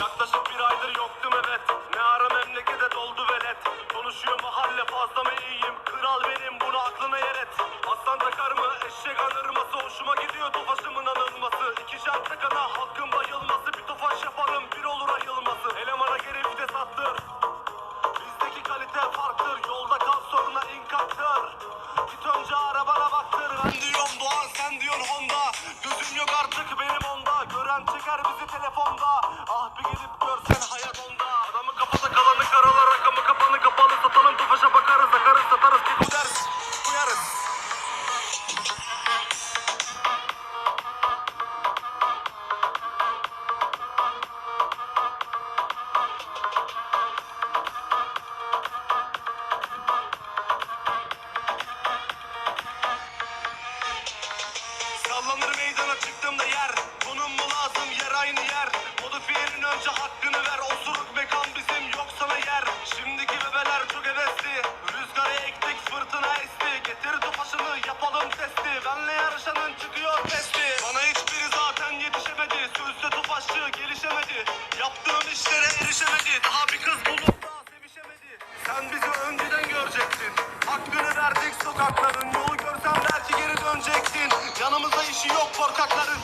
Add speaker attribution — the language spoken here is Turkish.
Speaker 1: Yaklaşık bir aydır yoktum evet. Ne ara memlekete doldu velet. Konuşuyor mahalle fazla mı iyiyim? Kral benim. yapalım testi Benle yarışanın çıkıyor testi. Bana hiçbiri zaten yetişemedi Sözde topaşçı gelişemedi. Yaptığım işlere erişemedi Daha bir kız bulup da sevişemedi. Sen bizi önceden görecektin Hakkını verdik sokakların. Yolu görsen belki geri dönecektin. Yanımızda işi yok korkakların.